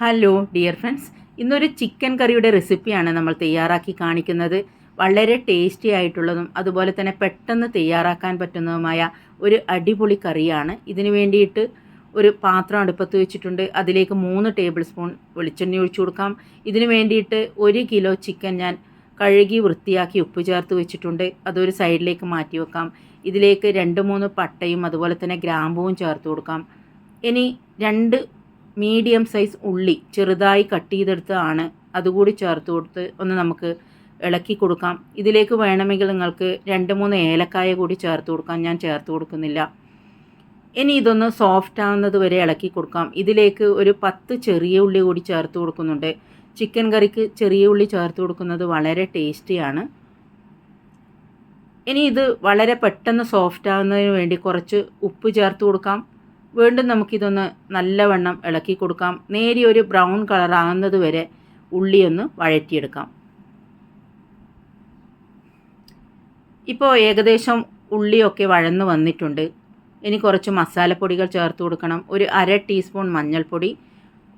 Hello dear friends ഇന്നൊരു chicken കറിയുടെ റെസിപ്പിയാണ് നമ്മൾ തയ്യാറാക്കി കാണിക്കുന്നത്. വളരെ ടേസ്റ്റി ആയിട്ടുള്ളതും അതുപോലെ തന്നെ പെട്ടെന്ന് തയ്യാറാക്കാൻ പറ്റുന്നതുമായ ഒരു അടിപൊളി കറിയാണ് ഇതിന് വേണ്ടിയിട്ട് ഒരു പാത്രം അടുപ്പത്ത് വെച്ചിട്ടുണ്ട്. അതിലേക്ക് മൂന്ന് ടേബിൾ സ്പൂൺ വെളിച്ചെണ്ണ ഒഴിച്ചു കൊടുക്കാം. ഇതിന് വേണ്ടിയിട്ട് ഒരു കിലോ ചിക്കൻ ഞാൻ കഴുകി വൃത്തിയാക്കി ഉപ്പ് ചേർത്ത് വെച്ചിട്ടുണ്ട്. അതൊരു സൈഡിലേക്ക് മാറ്റി വെക്കാം. ഇതിലേക്ക് രണ്ട് മൂന്ന് പട്ടയും അതുപോലെ തന്നെ ഗ്രാമ്പുവും ചേർത്ത് കൊടുക്കാം. ഇനി രണ്ട് മീഡിയം സൈസ് ഉള്ളി ചെറുതായി കട്ട് ചെയ്തെടുത്തതാണ്. അതുകൂടി ചേർത്ത് കൊടുത്ത് ഒന്ന് നമുക്ക് ഇളക്കി കൊടുക്കാം. ഇതിലേക്ക് വേണമെങ്കിൽ നിങ്ങൾക്ക് രണ്ട് മൂന്ന് ഏലക്കായ കൂടി ചേർത്ത് കൊടുക്കാം. ഞാൻ ചേർത്ത് കൊടുക്കുന്നില്ല. ഇനി ഇതൊന്ന് സോഫ്റ്റ് ആവുന്നത് വരെ ഇളക്കി കൊടുക്കാം. ഇതിലേക്ക് ഒരു പത്ത് ചെറിയ ഉള്ളി കൂടി ചേർത്ത് കൊടുക്കുന്നുണ്ട്. ചിക്കൻ കറിക്ക് ചെറിയ ഉള്ളി ചേർത്ത് കൊടുക്കുന്നത് വളരെ ടേസ്റ്റിയാണ് ഇനി ഇത് വളരെ പെട്ടെന്ന് സോഫ്റ്റ് ആകുന്നതിന് വേണ്ടി കുറച്ച് ഉപ്പ് ചേർത്ത് കൊടുക്കാം. വീണ്ടും നമുക്കിതൊന്ന് നല്ലവണ്ണം ഇളക്കി കൊടുക്കാം. നേരിയൊരു ബ്രൗൺ കളർ ആകുന്നത് വരെ ഉള്ളിയൊന്ന് വഴറ്റിയെടുക്കാം. ഇപ്പോൾ ഏകദേശം ഉള്ളിയൊക്കെ വഴന്ന് വന്നിട്ടുണ്ട്. ഇനി കുറച്ച് മസാലപ്പൊടികൾ ചേർത്ത് കൊടുക്കണം. ഒരു അര ടീസ്പൂൺ മഞ്ഞൾപ്പൊടി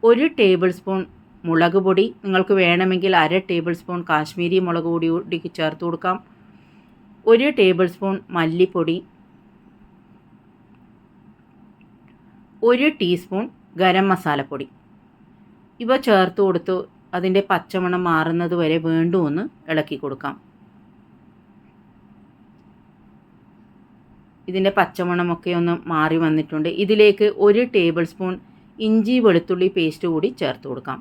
ഒരു ടേബിൾ സ്പൂൺ മുളക് പൊടി നിങ്ങൾക്ക് വേണമെങ്കിൽ അര ടേബിൾ സ്പൂൺ കാശ്മീരി മുളക് പൊടി ചേർത്ത് കൊടുക്കാം. ഒരു ടേബിൾ സ്പൂൺ മല്ലിപ്പൊടി ഒരു ടീസ്പൂൺ ഗരം മസാലപ്പൊടി. ഇവ ചേർത്ത് കൊടുത്ത് അതിന്റെ പച്ചമണം മാറുന്നത് വരെ വീണ്ടും ഒന്ന് ഇളക്കി കൊടുക്കാം. ഇതിന്റെ പച്ചമണമൊക്കെ ഒന്ന് മാറി വന്നിട്ടുണ്ട്. ഇതിലേക്ക് ഒരു ടേബിൾ സ്പൂൺ ഇഞ്ചി വെളുത്തുള്ളി പേസ്റ്റ് കൂടി ചേർത്ത് കൊടുക്കാം.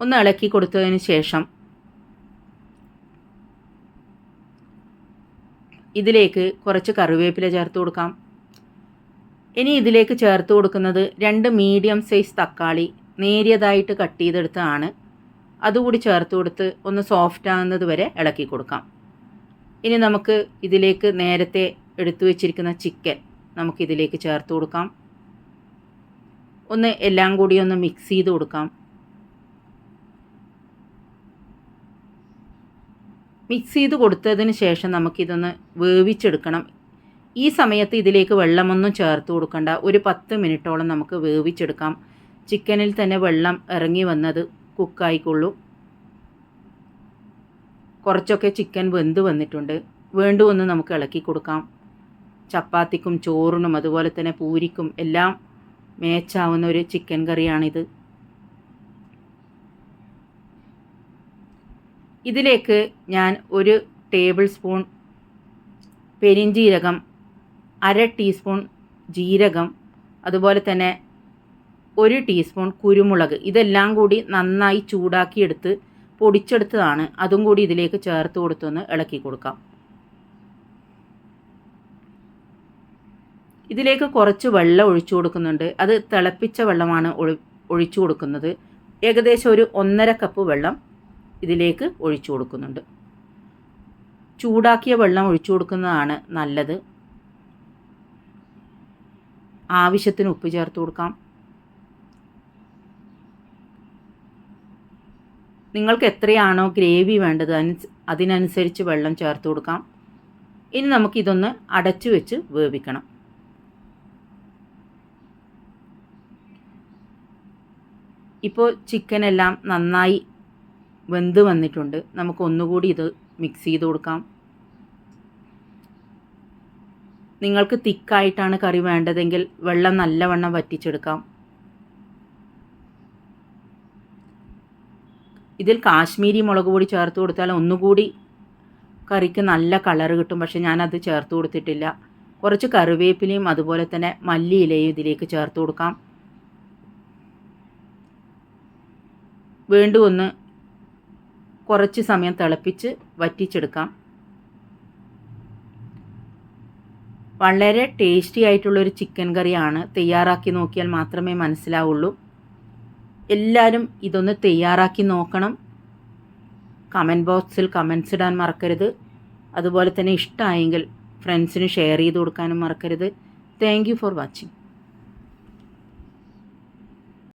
ഒന്ന് ഇളക്കി കൊടുത്തതിന് ശേഷം ഇതിലേക്ക് കുറച്ച് കറിവേപ്പില ചേർത്ത് കൊടുക്കാം. ഇനി ഇതിലേക്ക് ചേർത്ത് കൊടുക്കുന്നത് രണ്ട് മീഡിയം സൈസ് തക്കാളി നേരിയതായിട്ട് കട്ട് ചെയ്തെടുത്തതാണ്. അതുകൂടി ചേർത്ത് കൊടുത്ത് ഒന്ന് സോഫ്റ്റ് ആകുന്നത് വരെ ഇളക്കി കൊടുക്കാം. ഇനി നമുക്ക് ഇതിലേക്ക് നേരത്തെ എടുത്തു വെച്ചിരിക്കുന്ന ചിക്കൻ നമുക്കിതിലേക്ക് ചേർത്ത് കൊടുക്കാം. ഒന്ന് എല്ലാം കൂടി ഒന്ന് മിക്സ് ചെയ്ത് കൊടുക്കാം. മിക്സ് ചെയ്ത് കൊടുത്തതിന് ശേഷം നമുക്കിതൊന്ന് വേവിച്ചെടുക്കണം. ഈ സമയത്ത് ഇതിലേക്ക് വെള്ളമൊന്നും ചേർത്ത് കൊടുക്കണ്ട. ഒരു പത്ത് മിനിറ്റോളം നമുക്ക് വേവിച്ചെടുക്കാം. ചിക്കനിൽ തന്നെ വെള്ളം ഇറങ്ങി വന്നത് കുക്കായിക്കൊള്ളൂ. കുറച്ചൊക്കെ ചിക്കൻ വെന്ത് വന്നിട്ടുണ്ട്. വീണ്ടും ഒന്ന് നമുക്ക് ഇളക്കി കൊടുക്കാം. ചപ്പാത്തിക്കും ചോറിനും അതുപോലെ തന്നെ പൂരിക്കും എല്ലാം മേച്ചാവുന്ന ഒരു ചിക്കൻ കറിയാണിത്. ഇതിലേക്ക് ഞാൻ ഒരു ടേബിൾ സ്പൂൺ പെരിഞ്ജീരകം അര ടീസ്പൂൺ ജീരകം അതുപോലെ തന്നെ ഒരു ടീസ്പൂൺ കുരുമുളക്. ഇതെല്ലാം കൂടി നന്നായി ചൂടാക്കിയെടുത്ത് പൊടിച്ചെടുത്തതാണ്. അതും കൂടി ഇതിലേക്ക് ചേർത്ത് കൊടുത്തൊന്ന് ഇളക്കി കൊടുക്കാം. ഇതിലേക്ക് കുറച്ച് വെള്ളം ഒഴിച്ചു കൊടുക്കുന്നുണ്ട്. അത് തിളപ്പിച്ച വെള്ളമാണ് ഒഴിച്ചു കൊടുക്കുന്നത്. ഏകദേശം ഒരു ഒന്നര കപ്പ് വെള്ളം ഇതിലേക്ക് ഒഴിച്ചു കൊടുക്കുന്നുണ്ട്. ചൂടാക്കിയ വെള്ളം ഒഴിച്ചു കൊടുക്കുന്നതാണ് നല്ലത്. ആവശ്യത്തിന് ഉപ്പ് ചേർത്ത് കൊടുക്കാം. നിങ്ങൾക്ക് എത്രയാണോ ഗ്രേവി വേണ്ടത് അതിനനുസരിച്ച് വെള്ളം ചേർത്ത് കൊടുക്കാം. ഇനി നമുക്കിതൊന്ന് അടച്ചു വെച്ച് വേവിക്കണം. ഇപ്പോൾ ചിക്കനെല്ലാം നന്നായി വെന്ത് വന്നിട്ടുണ്ട്. നമുക്ക് ഒന്നുകൂടി ഇത് മിക്സ് ചെയ്ത് കൊടുക്കാം. നിങ്ങൾക്ക് തിക്കായിട്ടാണ് കറി വേണ്ടതെങ്കിൽ വെള്ളം നല്ലവണ്ണം വറ്റിച്ചെടുക്കാം. ഇതിൽ കാശ്മീരി മുളക് പൊടി ചേർത്ത് കൊടുത്താൽ ഒന്നുകൂടി കറിക്ക് നല്ല കളർ കിട്ടും. പക്ഷെ ഞാനത് ചേർത്ത് കൊടുത്തിട്ടില്ല. കുറച്ച് കറിവേപ്പിലയും അതുപോലെ തന്നെ മല്ലിയിലയും ഇതിലേക്ക് ചേർത്ത് കൊടുക്കാം. വീണ്ടും ഒന്ന് കുറച്ച് സമയം തിളപ്പിച്ച് വറ്റിച്ചെടുക്കാം. വളരെ ടേസ്റ്റി ആയിട്ടുള്ളൊരു ചിക്കൻ കറിയാണ് തയ്യാറാക്കി നോക്കിയാൽ മാത്രമേ മനസ്സിലാവുള്ളൂ. എല്ലാവരും ഇതൊന്ന് തയ്യാറാക്കി നോക്കണം. കമന്റ് ബോക്സിൽ കമൻസ് ഇടാൻ മറക്കരുത്. അതുപോലെ തന്നെ ഇഷ്ടമായെങ്കിൽ ഫ്രണ്ട്സിന് ഷെയർ ചെയ്ത് കൊടുക്കാനും മറക്കരുത്. Thank for watching.